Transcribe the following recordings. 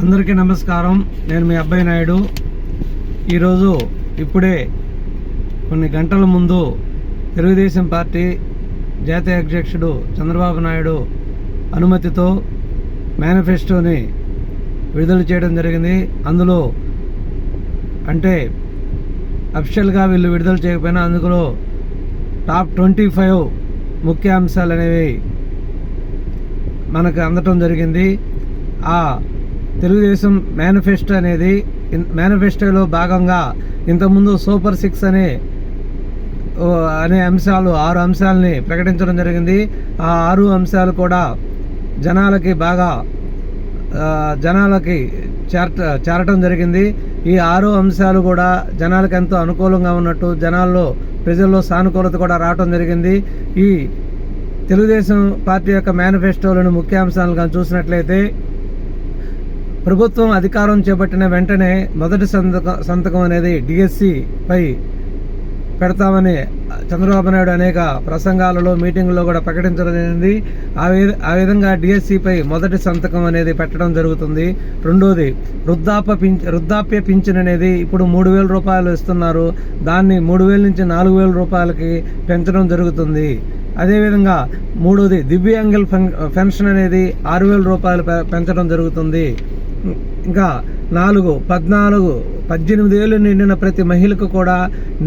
అందరికీ నమస్కారం. నేను మీ అబ్బాయి నాయుడు. ఈరోజు ఇప్పుడే కొన్ని గంటల ముందు తెలుగుదేశం పార్టీ జాతీయ అధ్యక్షుడు చంద్రబాబు నాయుడు అనుమతితో మేనిఫెస్టోని విడుదల చేయడం జరిగింది. అందులో అంటే అఫిషియల్గా వీళ్ళు విడుదల చేయకపోయినా అందులో టాప్ ట్వంటీ ఫైవ్ ముఖ్య అంశాలు అనేవి మనకు అందటం జరిగింది. ఆ తెలుగుదేశం మేనిఫెస్టో అనేది మేనిఫెస్టోలో భాగంగా ఇంతకుముందు సూపర్ సిక్స్ అనే అనే అంశాలు ఆరు అంశాలని ప్రకటించడం జరిగింది. ఆ ఆరు అంశాలు కూడా జనాలకి బాగా జనాలకి చేరట చేరటం జరిగింది. ఈ ఆరు అంశాలు కూడా జనాలకు ఎంతో అనుకూలంగా ఉన్నట్టు జనాల్లో ప్రజల్లో సానుకూలత కూడా రావటం జరిగింది. ఈ తెలుగుదేశం పార్టీ యొక్క మేనిఫెస్టోలను ముఖ్య కానీ చూసినట్లయితే ప్రభుత్వం అధికారం చేపట్టిన వెంటనే మొదటి సంతకం సంతకం అనేది డిఎస్సి పై పెడతామని చంద్రబాబు నాయుడు అనేక ప్రసంగాలలో మీటింగుల్లో కూడా ప్రకటించడం జరిగింది. ఆ ఆ విధంగా డిఎస్సిపై మొదటి సంతకం అనేది పెట్టడం జరుగుతుంది. రెండోది వృద్ధాప్య పింఛ వృద్ధాప్య పింఛన్ అనేది ఇప్పుడు మూడు వేల రూపాయలు ఇస్తున్నారు. దాన్ని మూడు వేల నుంచి నాలుగు వేల రూపాయలకి పెంచడం జరుగుతుంది. అదేవిధంగా మూడోది దివ్యాంగుల పెన్షన్ అనేది ఆరు వేల రూపాయలు పెంచడం జరుగుతుంది. ఇంకా నాలుగు పద్నాలుగు పద్దెనిమిది ఏళ్ళు నిండిన ప్రతి మహిళకు కూడా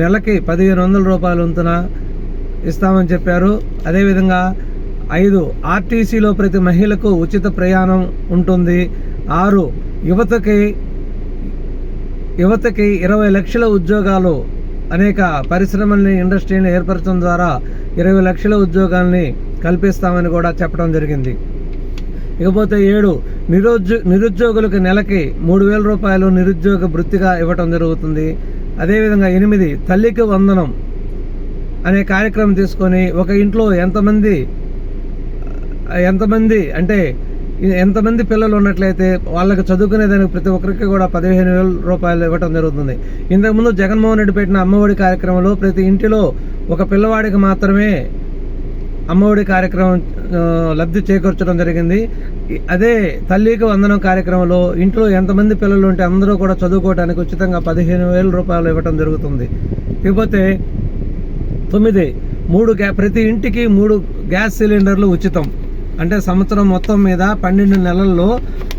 నెలకి పదిహేను వందల రూపాయలు వంతున ఇస్తామని చెప్పారు. అదేవిధంగా ఐదు ఆర్టీసీలో ప్రతి మహిళకు ఉచిత ప్రయాణం ఉంటుంది. ఆరు యువతకి యువతకి ఇరవై లక్షల ఉద్యోగాలు అనేక పరిశ్రమల్ని ఇండస్ట్రీని ఏర్పరచడం ద్వారా ఇరవై లక్షల ఉద్యోగాల్ని కల్పిస్తామని కూడా చెప్పడం జరిగింది. ఇకపోతే ఏడు నిరుద్యో నిరుద్యోగులకు నెలకి మూడు వేల రూపాయలు నిరుద్యోగ వృత్తిగా ఇవ్వటం జరుగుతుంది. అదేవిధంగా ఎనిమిది తల్లికి వందనం అనే కార్యక్రమం తీసుకొని ఒక ఇంట్లో ఎంతమంది ఎంతమంది అంటే ఎంతమంది పిల్లలు ఉన్నట్లయితే వాళ్ళకి చదువుకునేదానికి ప్రతి ఒక్కరికి కూడా పదిహేను వేల రూపాయలు ఇవ్వటం జరుగుతుంది. ఇంతకుముందు జగన్మోహన్ రెడ్డి పెట్టిన అమ్మఒడి కార్యక్రమంలో ప్రతి ఇంటిలో ఒక పిల్లవాడికి మాత్రమే అమ్మఒడి కార్యక్రమం లబ్ధి చేకూర్చడం జరిగింది. అదే తల్లికి వందనం కార్యక్రమంలో ఇంట్లో ఎంతమంది పిల్లలు ఉంటే అందరూ కూడా చదువుకోవడానికి ఉచితంగా పదిహేను వేల రూపాయలు ఇవ్వటం జరుగుతుంది. ఇకపోతే తొమ్మిది మూడు గ్యా ప్రతి ఇంటికి మూడు గ్యాస్ సిలిండర్లు ఉచితం. అంటే సంవత్సరం మొత్తం మీద పన్నెండు నెలల్లో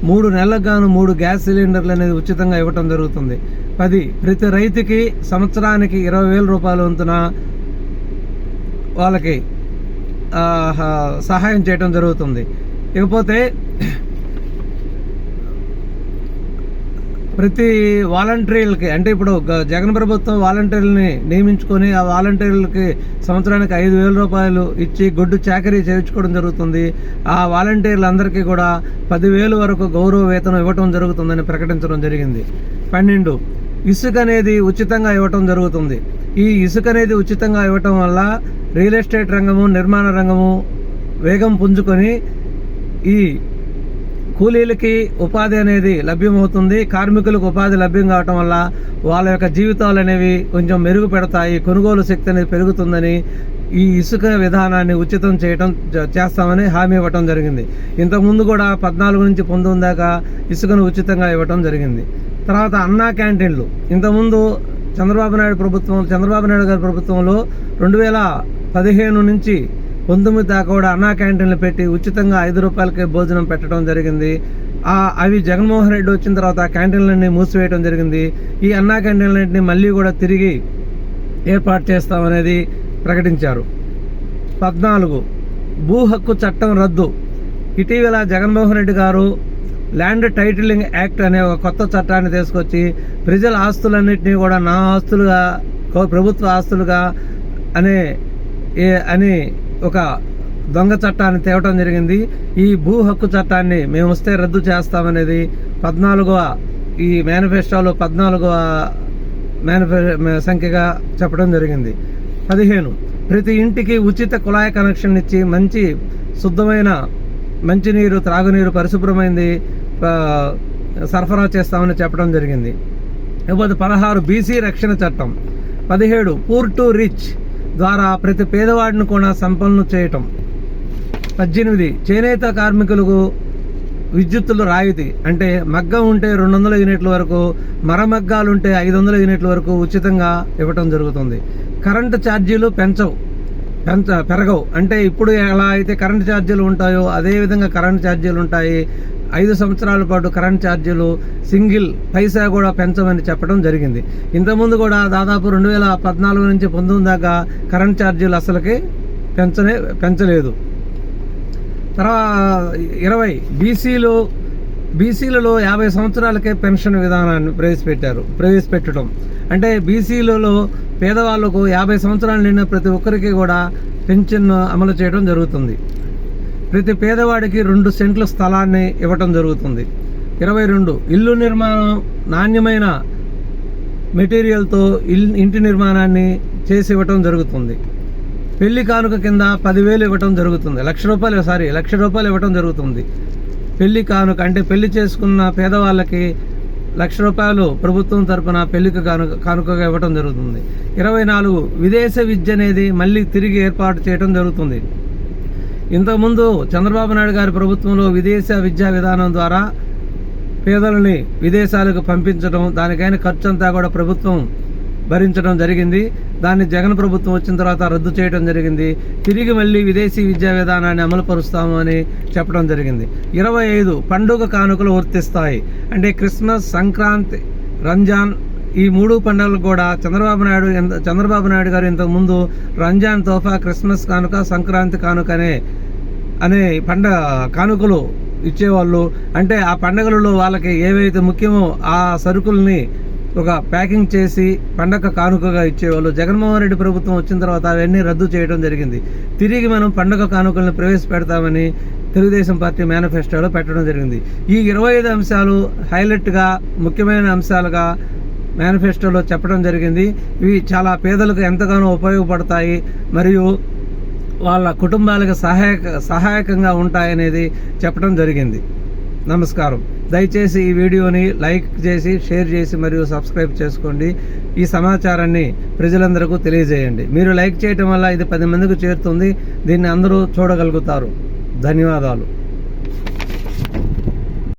మూడు నెలలకు గాను మూడు గ్యాస్ సిలిండర్లు అనేది ఉచితంగా ఇవ్వటం జరుగుతుంది. పది ప్రతి రైతుకి సంవత్సరానికి ఇరవై వేల రూపాయలు వంతున వాళ్ళకి సహాయం చేయడం జరుగుతుంది. ఇకపోతే ప్రతి వాలంటీర్లకి అంటే ఇప్పుడు గ- జగన్ ప్రభుత్వం వాలంటీర్లని నియమించుకొని ఆ వాలంటీర్లకి సంవత్సరానికి ఐదు వేల రూపాయలు ఇచ్చి గొడ్డు చాకరీ చేయించుకోవడం జరుగుతుంది. ఆ వాలంటీర్లందరికీ కూడా పదివేలు వరకు గౌరవ వేతనం ఇవ్వటం జరుగుతుందని ప్రకటించడం జరిగింది. పన్నెండు ఇసుక అనేది ఉచితంగా ఇవ్వటం జరుగుతుంది. ఈ ఇసుక అనేది ఉచితంగా ఇవ్వటం వల్ల రియల్ ఎస్టేట్ రంగము నిర్మాణ రంగము వేగం పుంజుకొని ఈ కూలీలకి ఉపాధి అనేది లభ్యమవుతుంది కార్మికులకు ఉపాధి లభ్యం కావటం వల్ల వాళ్ళ యొక్క జీవితాలు అనేవి కొంచెం మెరుగుపెడతాయి కొనుగోలు శక్తి అనేది పెరుగుతుందని ఈ ఇసుక విధానాన్ని ఉచితం చేయటం చేస్తామని హామీ ఇవ్వటం జరిగింది. ఇంతకుముందు కూడా పద్నాలుగు నుంచి పంతొమ్మిది దాకా ఇసుకను ఉచితంగా ఇవ్వటం జరిగింది. తర్వాత అన్నా క్యాంటీన్లు. ఇంతకుముందు చంద్రబాబు నాయుడు ప్రభుత్వం చంద్రబాబు నాయుడు గారి ప్రభుత్వంలో రెండు వేల పదిహేను నుంచి పంతొమ్మిది దాకా కూడా అన్నా క్యాంటీన్లు పెట్టి ఉచితంగా ఐదు రూపాయలకే భోజనం పెట్టడం జరిగింది. ఆ అవి జగన్మోహన్ రెడ్డి వచ్చిన తర్వాత ఆ క్యాంటీన్లన్నీ మూసివేయడం జరిగింది. ఈ అన్నా క్యాంటీన్లన్నింటినీ మళ్ళీ కూడా తిరిగి ఏర్పాటు చేస్తామనేది ప్రకటించారు. పద్నాలుగు భూ హక్కు చట్టం రద్దు. ఇటీవల జగన్మోహన్ రెడ్డి గారు ల్యాండ్ టైటిలింగ్ యాక్ట్ అనే ఒక కొత్త చట్టాన్ని తీసుకొచ్చి ప్రజల ఆస్తులన్నింటినీ కూడా నా ఆస్తులుగా ప్రభుత్వ ఆస్తులుగా అనే ఏ- అని ఒక దొంగ చట్టాన్ని తేవటం జరిగింది. ఈ భూ హక్కు చట్టాన్ని మేము వస్తే రద్దు చేస్తామనేది పద్నాలుగవ ఈ మేనిఫెస్టోలో పద్నాలుగవ మేనిఫె సంఖ్యగా చెప్పడం జరిగింది. పదిహేను ప్రతి ఇంటికి ఉచిత కుళాయి కనెక్షన్ ఇచ్చి మంచి శుద్ధమైన మంచినీరు త్రాగునీరు పరిశుభ్రమైంది సరఫరా చేస్తామని చెప్పడం జరిగింది. ఇకపోతే పదహారు బీసీ రక్షణ చట్టం. పదిహేడు పూర్ టు రిచ్ ద్వారా ప్రతి పేదవాడిని కూడా సంపన్నం చేయటం. పద్దెనిమిది చేనేత కార్మికులకు విద్యుత్తులు రాయితీ. అంటే మగ్గం ఉంటే రెండు వందల యూనిట్ల వరకు మరమగ్గాలు ఉంటే ఐదు వందల యూనిట్ల వరకు ఉచితంగా ఇవ్వటం జరుగుతుంది. కరెంటు ఛార్జీలు పెంచవు. పెంచ పెరగవు. అంటే ఇప్పుడు ఎలా అయితే కరెంటు ఛార్జీలు ఉంటాయో అదే విధంగా కరెంటు ఛార్జీలు ఉంటాయి. ఐదు సంవత్సరాల పాటు కరెంట్ ఛార్జీలు సింగిల్ పైసా కూడా పెంచమని చెప్పడం జరిగింది. ఇంతకుముందు కూడా దాదాపు రెండు వేల పద్నాలుగు నుంచి పంతొమ్మిది దాకా కరెంట్ ఛార్జీలు అసలుకి పెంచనే పెంచలేదు. తర్వాత ఇరవై బీసీలు బీసీలలో యాభై సంవత్సరాలకే పెన్షన్ విధానాన్ని ప్రవేశపెట్టారు ప్రవేశపెట్టడం. అంటే బీసీలలో పేదవాళ్ళకు యాభై సంవత్సరాలు నిండిన ప్రతి ఒక్కరికి కూడా పెన్షన్ అమలు చేయడం జరుగుతుంది. ప్రతి పేదవాడికి రెండు సెంట్ల స్థలాన్ని ఇవ్వటం జరుగుతుంది. ఇరవై రెండు ఇల్లు నిర్మాణం నాణ్యమైన మెటీరియల్తో ఇల్ ఇంటి నిర్మాణాన్ని చేసి ఇవ్వటం జరుగుతుంది. పెళ్ళి కానుక కింద పదివేలు ఇవ్వటం జరుగుతుంది. లక్ష రూపాయలు సారీ లక్ష రూపాయలు ఇవ్వటం జరుగుతుంది. పెళ్ళి కానుక అంటే పెళ్ళి చేసుకున్న పేదవాళ్ళకి లక్ష రూపాయలు ప్రభుత్వం తరపున పెళ్ళికి కానుక కానుకగా ఇవ్వటం జరుగుతుంది. ఇరవై నాలుగు విదేశ విద్య అనేది మళ్ళీ తిరిగి ఏర్పాటు చేయడం జరుగుతుంది. ఇంతకుముందు చంద్రబాబు నాయుడు గారి ప్రభుత్వంలో విదేశ విద్యా విధానం ద్వారా పేదలని విదేశాలకు పంపించడం దానికైన ఖర్చు అంతా కూడా ప్రభుత్వం భరించడం జరిగింది. దాన్ని జగన్ ప్రభుత్వం వచ్చిన తర్వాత రద్దు చేయడం జరిగింది. తిరిగి మళ్ళీ విదేశీ విద్యా విధానాన్ని అమలు పరుస్తాము అని చెప్పడం జరిగింది. ఇరవై ఐదు పండుగ కానుకలు వర్తిస్తాయి. అంటే క్రిస్మస్ సంక్రాంతి రంజాన్ ఈ మూడు పండుగలు కూడా చంద్రబాబు నాయుడు ఎంత- చంద్రబాబు నాయుడు గారు ఇంతకు ముందు రంజాన్ తోఫా క్రిస్మస్ కానుక సంక్రాంతి కానుక అనే అనే పండగ కానుకలు ఇచ్చేవాళ్ళు. అంటే ఆ పండగలలో వాళ్ళకి ఏవైతే ముఖ్యమో ఆ సరుకుల్ని ఒక ప్యాకింగ్ చేసి పండగ కానుకగా ఇచ్చేవాళ్ళు. జగన్మోహన్ రెడ్డి ప్రభుత్వం వచ్చిన తర్వాత అవన్నీ రద్దు చేయడం జరిగింది. తిరిగి మనం పండగ కానుకలను ప్రవేశపెడతామని తెలుగుదేశం పార్టీ మేనిఫెస్టోలో పెట్టడం జరిగింది. ఈ ఇరవై ఐదు అంశాలు హైలైట్గా ముఖ్యమైన అంశాలుగా మేనిఫెస్టోలో చెప్పడం జరిగింది. ఇవి చాలా పేదలకు ఎంతగానో ఉపయోగపడతాయి మరియు వాళ్ళ కుటుంబాలకు సహాయక సహాయకంగా ఉంటాయనేది చెప్పడం జరిగింది. నమస్కారం. దయచేసి ఈ వీడియోని లైక్ చేసి షేర్ చేసి మరియు సబ్స్క్రైబ్ చేసుకోండి. ఈ సమాచారాన్ని ప్రజలందరికీ తెలియజేయండి. మీరు లైక్ చేయటం వల్ల ఇది పది మందికి చేరుతుంది. దీన్ని అందరూ చూడగలుగుతారు. ధన్యవాదాలు.